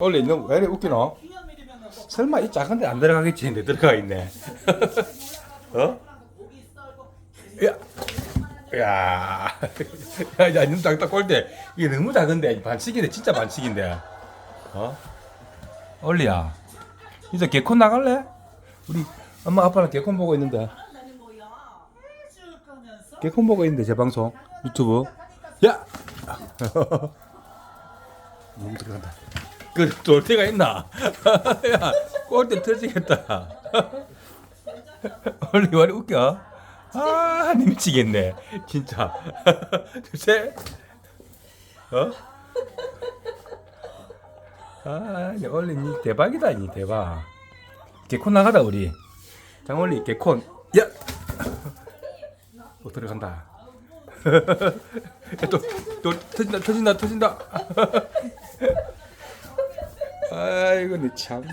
원래 있는 왜 이렇게 웃기노? 설마 이 작은 데 안 들어가겠지? 근데 들어가 있네. 어? 야, 야, 야, 야, 눈 딱딱 꼴때 이게 너무 작은데 반칙인데 진짜 반칙인데, 어? 올리야, 이제 개콘 나갈래? 우리 엄마 아빠랑 개콘 보고 있는데, 개콘 보고 있는데 제 방송. 유튜브, 야, 너무 들어간다. 그 돌대가 있나? 야, 꼴대 터지겠다. 왜 이렇게 웃겨? 아, 니 미치겠네. 진짜. 둘, 어? 아, 니 올리 니 대박이다, 니 대박. 개콘 나가다, 우리. 장올리, 개콘. 야! 또 들어간다. 또, 또, 터진다, 터진다, 터진다. 아이고, 니 참.